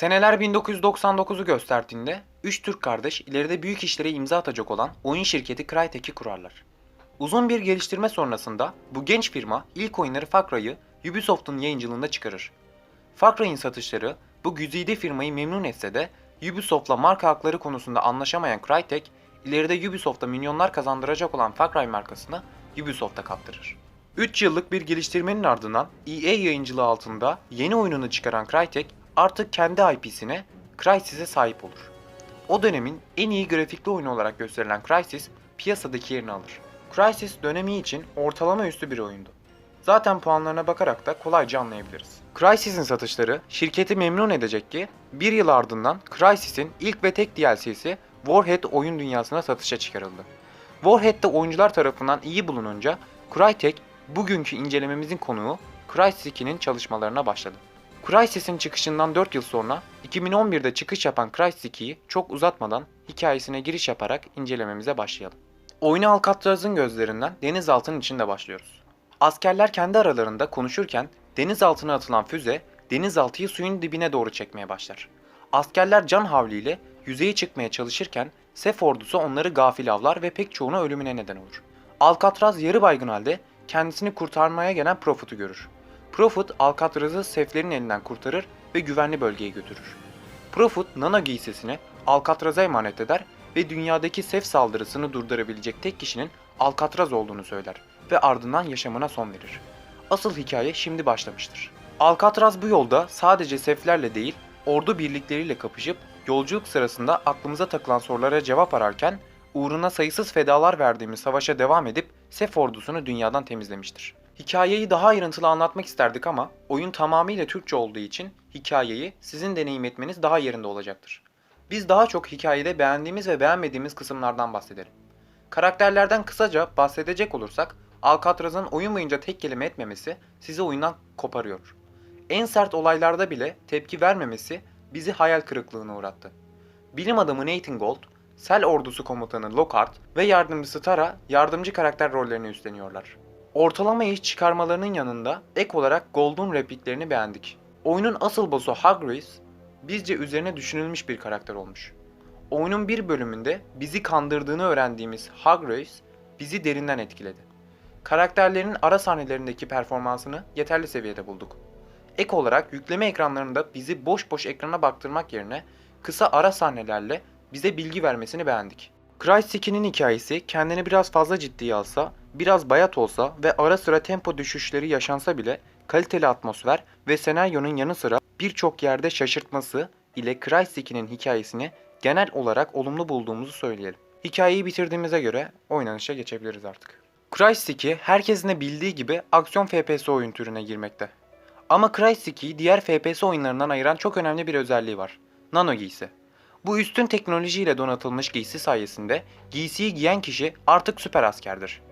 Seneler 1999'u gösterdiğinde 3 Türk kardeş ileride büyük işlere imza atacak olan oyun şirketi Crytek'i kurarlar. Uzun bir geliştirme sonrasında bu genç firma ilk oyunları Far Cry'ı Ubisoft'un yayıncılığında çıkarır. Far Cry'in satışları bu güzide firmayı memnun etse de Ubisoft'la marka hakları konusunda anlaşamayan Crytek, ileride Ubisoft'a milyonlar kazandıracak olan Far Cry markasını Ubisoft'a kaptırır. 3 yıllık bir geliştirmenin ardından EA yayıncılığı altında yeni oyununu çıkaran Crytek artık kendi IP'sine Crysis'e sahip olur. O dönemin en iyi grafikli oyunu olarak gösterilen Crysis piyasadaki yerini alır. Crysis dönemi için ortalama üstü bir oyundu. Zaten puanlarına bakarak da kolayca anlayabiliriz. Crysis'in satışları şirketi memnun edecek ki bir yıl ardından Crysis'in ilk ve tek DLC'si Warhead oyun dünyasına satışa çıkarıldı. Warhead'de oyuncular tarafından iyi bulununca Crytek bugünkü incelememizin konuğu Crysis 2'nin çalışmalarına başladı. Crysis'in çıkışından 4 yıl sonra 2011'de çıkış yapan Crysis 2'yi çok uzatmadan hikayesine giriş yaparak incelememize başlayalım. Oyuna Alcatraz'ın gözlerinden denizaltının içinde başlıyoruz. Askerler kendi aralarında konuşurken denizaltına atılan füze denizaltıyı suyun dibine doğru çekmeye başlar. Askerler can havliyle yüzeye çıkmaya çalışırken Sef ordusu onları gafil avlar ve pek çoğuna ölümüne neden olur. Alcatraz yarı baygın halde kendisini kurtarmaya gelen Profit'u görür. Profit Alcatraz'ı Seflerin elinden kurtarır ve güvenli bölgeye götürür. Profit Nana giysisini Alcatraz'a emanet eder ve dünyadaki Sef saldırısını durdurabilecek tek kişinin Alcatraz olduğunu söyler ve ardından yaşamına son verir. Asıl hikaye şimdi başlamıştır. Alcatraz bu yolda sadece Seflerle değil, ordu birlikleriyle kapışıp yolculuk sırasında aklımıza takılan sorulara cevap ararken uğruna sayısız fedalar verdiğimiz savaşa devam edip Sef ordusunu dünyadan temizlemiştir. Hikayeyi daha ayrıntılı anlatmak isterdik ama oyun tamamıyla Türkçe olduğu için hikayeyi sizin deneyim etmeniz daha yerinde olacaktır. Biz daha çok hikayede beğendiğimiz ve beğenmediğimiz kısımlardan bahsedelim. Karakterlerden kısaca bahsedecek olursak Alcatraz'ın oyun boyunca tek kelime etmemesi sizi oyundan koparıyor. En sert olaylarda bile tepki vermemesi bizi hayal kırıklığına uğrattı. Bilim adamı Nathan Gold, Sel ordusu komutanı Lockhart ve yardımcısı Tara yardımcı karakter rollerini üstleniyorlar. Ortalama iş çıkarmalarının yanında ek olarak Gold'un repliklerini beğendik. Oyunun asıl boss'u Hagrid bizce üzerine düşünülmüş bir karakter olmuş. Oyunun bir bölümünde bizi kandırdığını öğrendiğimiz Hagrid bizi derinden etkiledi. Karakterlerin ara sahnelerindeki performansını yeterli seviyede bulduk. Ek olarak yükleme ekranlarında bizi boş boş ekrana baktırmak yerine kısa ara sahnelerle bize bilgi vermesini beğendik. Crysis 2'nin hikayesi kendini biraz fazla ciddiye alsa, biraz bayat olsa ve ara sıra tempo düşüşleri yaşansa bile kaliteli atmosfer ve senaryonun yanı sıra birçok yerde şaşırtması ile Crysis 2'nin hikayesini genel olarak olumlu bulduğumuzu söyleyelim. Hikayeyi bitirdiğimize göre oynanışa geçebiliriz artık. Crysis 2 herkesin de bildiği gibi aksiyon FPS oyun türüne girmekte. Ama Crysis 2'yi diğer FPS oyunlarından ayıran çok önemli bir özelliği var. Nano giysi. Bu üstün teknolojiyle donatılmış giysi sayesinde giysiyi giyen kişi artık süper askerdir.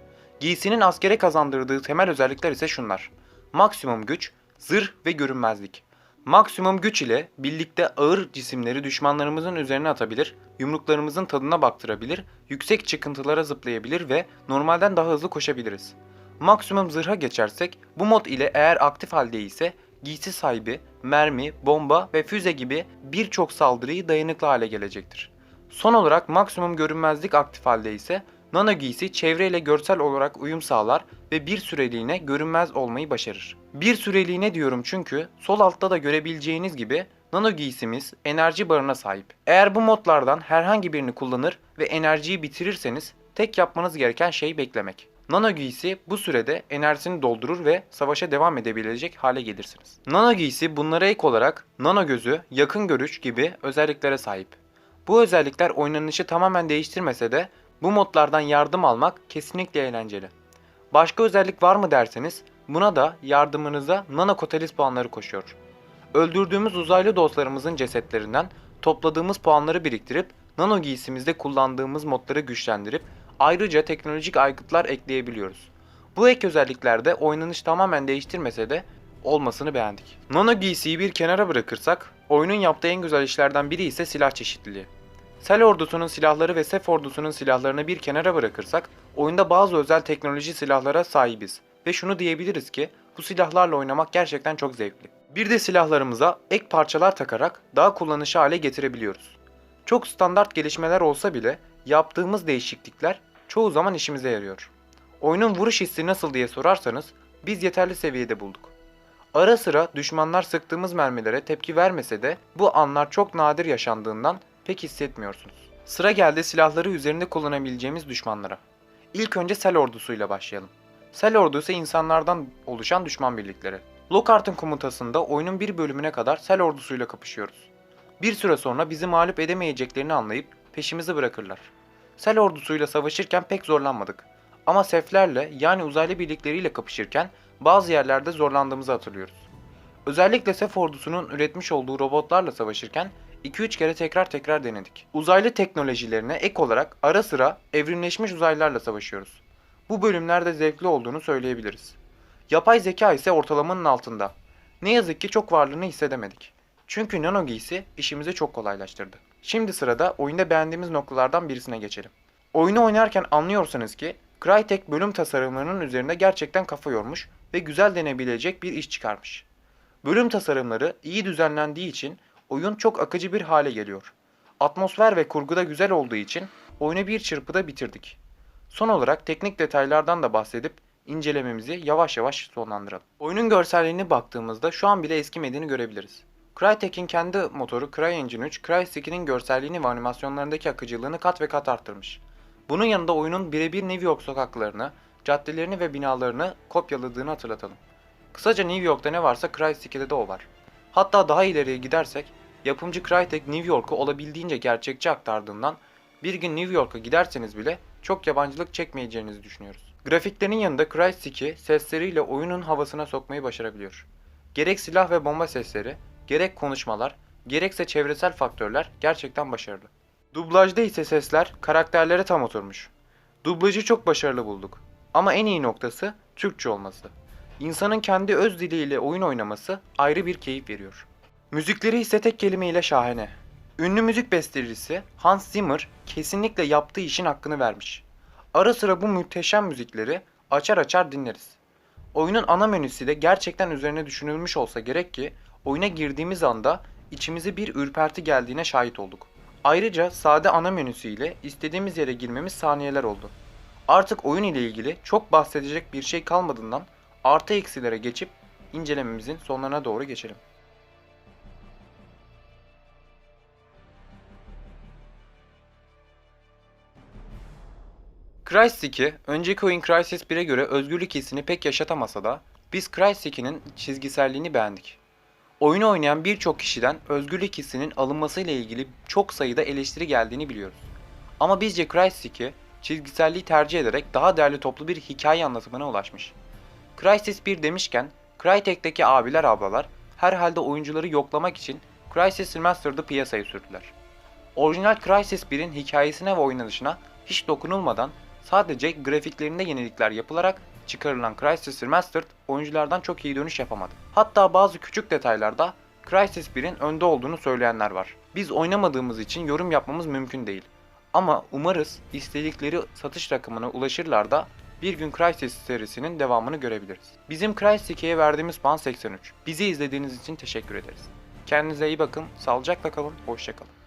Giysinin askere kazandırdığı temel özellikler ise şunlar. Maksimum güç, zırh ve görünmezlik. Maksimum güç ile birlikte ağır cisimleri düşmanlarımızın üzerine atabilir, yumruklarımızın tadına baktırabilir, yüksek çıkıntılara zıplayabilir ve normalden daha hızlı koşabiliriz. Maksimum zırha geçersek bu mod ile eğer aktif halde ise giysi sahibi, mermi, bomba ve füze gibi birçok saldırıyı dayanıklı hale gelecektir. Son olarak maksimum görünmezlik aktif halde ise nano giysi çevreyle görsel olarak uyum sağlar ve bir süreliğine görünmez olmayı başarır. Bir süreliğine diyorum çünkü sol altta da görebileceğiniz gibi nano giysimiz enerji barına sahip. Eğer bu modlardan herhangi birini kullanır ve enerjiyi bitirirseniz tek yapmanız gereken şey beklemek. Nano giysi bu sürede enerjisini doldurur ve savaşa devam edebilecek hale gelirsiniz. Nano giysi bunlara ek olarak nano gözü, yakın görüş gibi özelliklere sahip. Bu özellikler oynanışı tamamen değiştirmese de bu modlardan yardım almak kesinlikle eğlenceli. Başka özellik var mı derseniz buna da yardımınıza nano kotalis puanları koşuyor. Öldürdüğümüz uzaylı dostlarımızın cesetlerinden topladığımız puanları biriktirip nano giysimizde kullandığımız modları güçlendirip ayrıca teknolojik aygıtlar ekleyebiliyoruz. Bu ek özelliklerde oynanış tamamen değiştirmese de olmasını beğendik. Nano giysiyi bir kenara bırakırsak, oyunun yaptığı en güzel işlerden biri ise silah çeşitliliği. Sel ordusunun silahları ve Sef ordusunun silahlarını bir kenara bırakırsak, oyunda bazı özel teknoloji silahlara sahibiz ve şunu diyebiliriz ki bu silahlarla oynamak gerçekten çok zevkli. Bir de silahlarımıza ek parçalar takarak daha kullanışlı hale getirebiliyoruz. Çok standart gelişmeler olsa bile yaptığımız değişiklikler çoğu zaman işimize yarıyor. Oyunun vuruş hissi nasıl diye sorarsanız biz yeterli seviyede bulduk. Ara sıra düşmanlar sıktığımız mermilere tepki vermese de bu anlar çok nadir yaşandığından pek hissetmiyorsunuz. Sıra geldi silahları üzerinde kullanabileceğimiz düşmanlara. İlk önce Sel ordusuyla başlayalım. Sel ordusu insanlardan oluşan düşman birlikleri. Lockhart'ın komutasında oyunun bir bölümüne kadar Sel ordusuyla kapışıyoruz. Bir süre sonra bizi mağlup edemeyeceklerini anlayıp peşimizi bırakırlar. Sel ordusuyla savaşırken pek zorlanmadık. Ama seflerle yani uzaylı birlikleriyle kapışırken bazı yerlerde zorlandığımızı hatırlıyoruz. Özellikle Sef ordusunun üretmiş olduğu robotlarla savaşırken 2-3 kere tekrar tekrar denedik. Uzaylı teknolojilerine ek olarak ara sıra evrimleşmiş uzaylılarla savaşıyoruz. Bu bölümlerde zevkli olduğunu söyleyebiliriz. Yapay zeka ise ortalamanın altında. Ne yazık ki çok varlığını hissedemedik. Çünkü nano giysi işimizi çok kolaylaştırdı. Şimdi sırada oyunda beğendiğimiz noktalardan birisine geçelim. Oyunu oynarken anlıyorsanız ki Crytek bölüm tasarımlarının üzerinde gerçekten kafa yormuş ve güzel denebilecek bir iş çıkarmış. Bölüm tasarımları iyi düzenlendiği için oyun çok akıcı bir hale geliyor. Atmosfer ve kurguda güzel olduğu için oyunu bir çırpıda bitirdik. Son olarak teknik detaylardan da bahsedip incelememizi yavaş yavaş sonlandıralım. Oyunun görselliğine baktığımızda şu an bile eskimediğini görebiliriz. Crytek'in kendi motoru CryEngine 3, Crysek'in görselliğini ve animasyonlarındaki akıcılığını kat ve kat arttırmış. Bunun yanında oyunun birebir New York sokaklarını, caddelerini ve binalarını kopyaladığını hatırlatalım. Kısaca New York'ta ne varsa Crysek'de de o var. Hatta daha ileriye gidersek, yapımcı Crytek New York'u olabildiğince gerçekçi aktardığından bir gün New York'a giderseniz bile çok yabancılık çekmeyeceğinizi düşünüyoruz. Grafiklerin yanında Crysek'i sesleriyle oyunun havasına sokmayı başarabiliyor. Gerek silah ve bomba sesleri, gerek konuşmalar, gerekse çevresel faktörler gerçekten başarılı. Dublajda ise sesler karakterlere tam oturmuş. Dublajı çok başarılı bulduk. Ama en iyi noktası Türkçe olması. İnsanın kendi öz diliyle oyun oynaması ayrı bir keyif veriyor. Müzikleri ise tek kelimeyle şahane. Ünlü müzik bestecisi Hans Zimmer kesinlikle yaptığı işin hakkını vermiş. Ara sıra bu muhteşem müzikleri açar açar dinleriz. Oyunun ana menüsü de gerçekten üzerine düşünülmüş olsa gerek ki oyuna girdiğimiz anda içimize bir ürperti geldiğine şahit olduk. Ayrıca sade ana menüsü ile istediğimiz yere girmemiz saniyeler oldu. Artık oyun ile ilgili çok bahsedecek bir şey kalmadığından artı eksilere geçip incelememizin sonlarına doğru geçelim. Crysis 2, önceki oyun Crysis 1'e göre özgürlük hissini pek yaşatamasa da biz Crysis 2'nin çizgiselliğini beğendik. Oyunu oynayan birçok kişiden özgürlük hissinin alınmasıyla ilgili çok sayıda eleştiri geldiğini biliyoruz. Ama bizce Crysis 2 çizgiselliği tercih ederek daha değerli toplu bir hikaye anlatımına ulaşmış. Crysis 1 demişken Crytek'teki abiler ablalar herhalde oyuncuları yoklamak için Crysis Remastered'ı piyasaya sürdüler. Orijinal Crysis 1'in hikayesine ve oynanışına hiç dokunulmadan sadece grafiklerinde yenilikler yapılarak çıkarılan Crysis Remastered oyunculardan çok iyi dönüş yapamadı. Hatta bazı küçük detaylarda Crysis 1'in önde olduğunu söyleyenler var. Biz oynamadığımız için yorum yapmamız mümkün değil. Ama umarız istedikleri satış rakamına ulaşırlar da bir gün Crysis serisinin devamını görebiliriz. Bizim Crysis 2'ye verdiğimiz puan 83. Bizi izlediğiniz için teşekkür ederiz. Kendinize iyi bakın, sağlıcakla kalın, hoşçakalın.